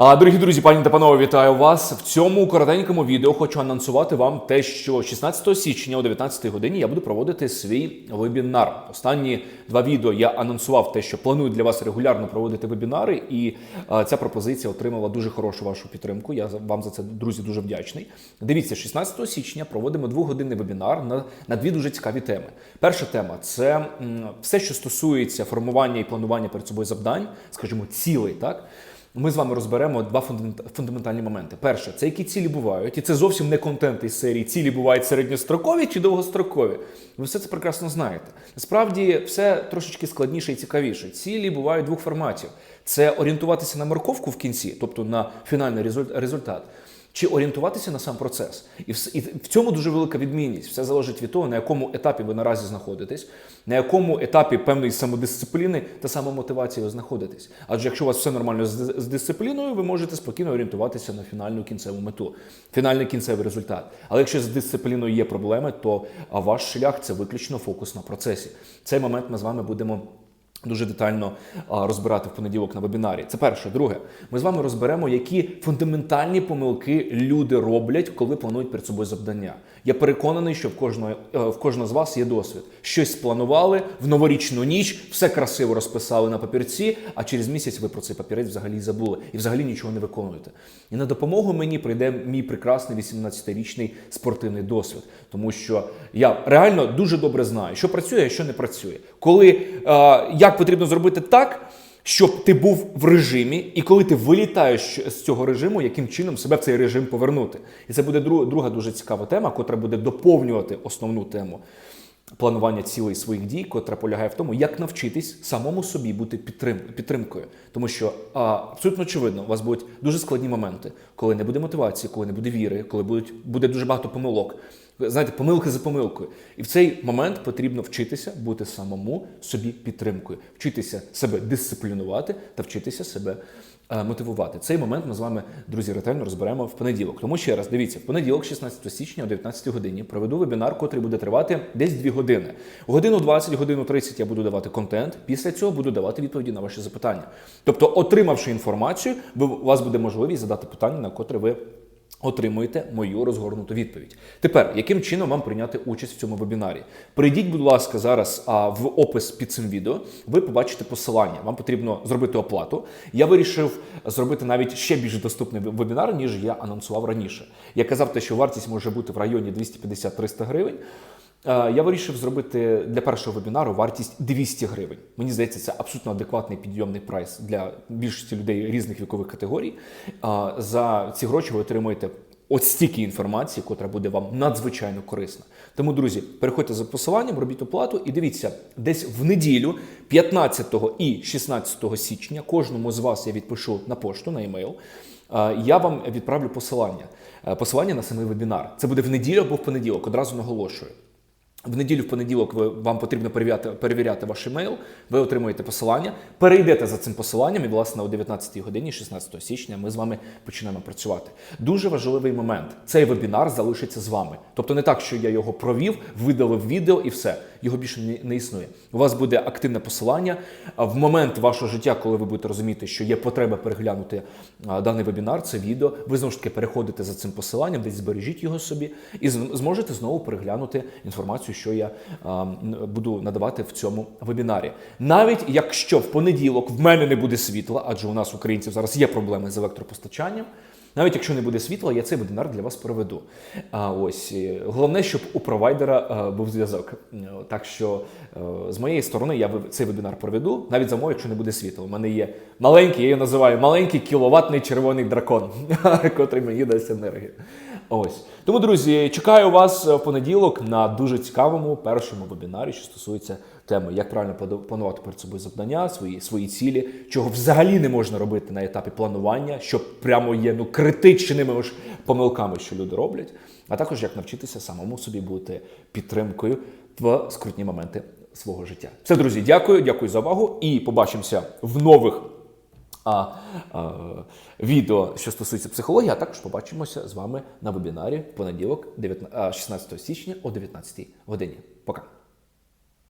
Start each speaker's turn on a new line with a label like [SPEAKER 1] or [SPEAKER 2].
[SPEAKER 1] Дорогі друзі, пані та панове, вітаю вас. В цьому коротенькому відео хочу анонсувати вам те, що 16 січня о 19 годині я буду проводити свій вебінар. Останні два відео я анонсував те, що планую для вас регулярно проводити вебінари, і ця пропозиція отримала дуже хорошу вашу підтримку. Я вам за це, друзі, дуже вдячний. Дивіться, 16 січня проводимо двогодинний вебінар на, на дві дуже цікаві теми. Перша тема це все, що стосується формування і планування перед собою завдань, скажімо, цілей, так. Ми з вами розберемо два фундамент- фундаментальні моменти. Перше, це які цілі бувають, і це зовсім не контент із серії цілі бувають середньострокові чи довгострокові. Ви все це прекрасно знаєте. Насправді все трошечки складніше і цікавіше. Цілі бувають двох форматів: це орієнтуватися на морковку в кінці, тобто на фінальний результ- результат. Чи орієнтуватися на сам процес, і вс- і в цьому дуже велика відмінність. Все залежить від того, на якому етапі ви наразі знаходитесь, на якому етапі певної самодисципліни та самомотивації ви знаходитесь. Адже якщо у вас все нормально з, з дисципліною, ви можете спокійно орієнтуватися на фінальну кінцеву мету, фінальний кінцевий результат. Але якщо з дисципліною є проблеми, то ваш шлях це виключно фокус на процесі. Цей момент ми з вами будемо. Дуже детально розбирати в понеділок на вебінарі. Це перше. Друге, ми з вами розберемо, які фундаментальні помилки люди роблять, коли планують перед собою завдання. Я переконаний, що в кожного, е, в кожного з вас є досвід. Щось спланували в новорічну ніч, все красиво розписали на папірці, а через місяць ви про цей папірець взагалі забули і взагалі нічого не виконуєте. І на допомогу мені прийде мій прекрасний 18-річний спортивний досвід, тому що я реально дуже добре знаю, що працює, а що не працює. Коли е, як потрібно зробити так. Щоб ти був в режимі, і коли ти вилітаєш з цього режиму, яким чином себе в цей режим повернути? І це буде друга, дуже цікава тема, котра буде доповнювати основну тему планування цілей своїх дій, котра полягає в тому, як навчитись самому собі бути підтрим, підтримкою. Тому що а, абсолютно очевидно, у вас будуть дуже складні моменти, коли не буде мотивації, коли не буде віри, коли будуть, буде дуже багато помилок. Знаєте, помилки за помилкою. І в цей момент потрібно вчитися бути самому собі підтримкою, вчитися себе дисциплінувати та вчитися себе е, мотивувати. Цей момент ми з вами, друзі, ретельно розберемо в понеділок. Тому ще раз дивіться, в понеділок, 16 січня о 19 годині, проведу вебінар, котрий буде тривати десь 2 години. Годину 20, годину 30 я буду давати контент. Після цього буду давати відповіді на ваші запитання. Тобто, отримавши інформацію, у вас буде можливість задати питання, на котре ви. Отримуєте мою розгорнуту відповідь. Тепер, яким чином вам прийняти участь в цьому вебінарі? Прийдіть, будь ласка, зараз в опис під цим відео. Ви побачите посилання. Вам потрібно зробити оплату. Я вирішив зробити навіть ще більш доступний вебінар, ніж я анонсував раніше. Я казав, те, що вартість може бути в районі 250-300 гривень. Е, Я вирішив зробити для першого вебінару вартість 200 гривень. Мені здається, це абсолютно адекватний підйомний прайс для більшості людей різних вікових категорій. За ці гроші ви отримуєте от стільки інформації, котра буде вам надзвичайно корисна. Тому, друзі, переходьте за посиланням, робіть оплату і дивіться, десь в неділю, 15 і 16 січня, кожному з вас я відпишу на пошту, на емейл. Е, Я вам відправлю посилання. Е, Посилання на самий вебінар. Це буде в неділю або в понеділок. Одразу наголошую. В неділю, в понеділок, ви, вам потрібно перевіряти, перевіряти ваш емейл, ви отримуєте посилання, перейдете за цим посиланням, і, власне, о 19 годині, 16 січня, ми з вами почнемо працювати. Дуже важливий момент. Цей вебінар залишиться з вами. Тобто не так, що я його провів, видалив відео і все. Його більше не, існує. У вас буде активне посилання. В момент вашого життя, коли ви будете розуміти, що є потреба переглянути даний вебінар, це відео, ви знову ж таки переходите за цим посиланням, десь збережіть його собі, і зможете знову переглянути інформацію, що я буду надавати в цьому вебінарі. Навіть якщо в понеділок в мене не буде світла, адже у нас українців зараз є проблеми з електропостачанням. Навіть якщо не буде світла, я цей вебінар для вас проведу. А ось головне, щоб у провайдера був зв'язок. Е, Так що е, з моєї сторони я цей вебінар проведу, навіть за умови, якщо не буде світла. У мене є маленький, я його називаю маленький кіловатний червоний дракон, котрий мені дасть енергію. Ось тому, друзі, чекаю вас в понеділок на дуже цікавому першому вебінарі, що стосується теми, як правильно плану- планувати перед собою завдання, свої свої цілі, чого взагалі не можна робити на етапі планування, що прямо є ну критичними ж помилками, що люди роблять, а також як навчитися самому собі бути підтримкою в скрутні моменти свого життя. Все, друзі, дякую, дякую за увагу і побачимося в нових. А, відео, що стосується психології, а також побачимося з вами на вебінарі в понеділок, 19 16 січня о 19 годині. Пока.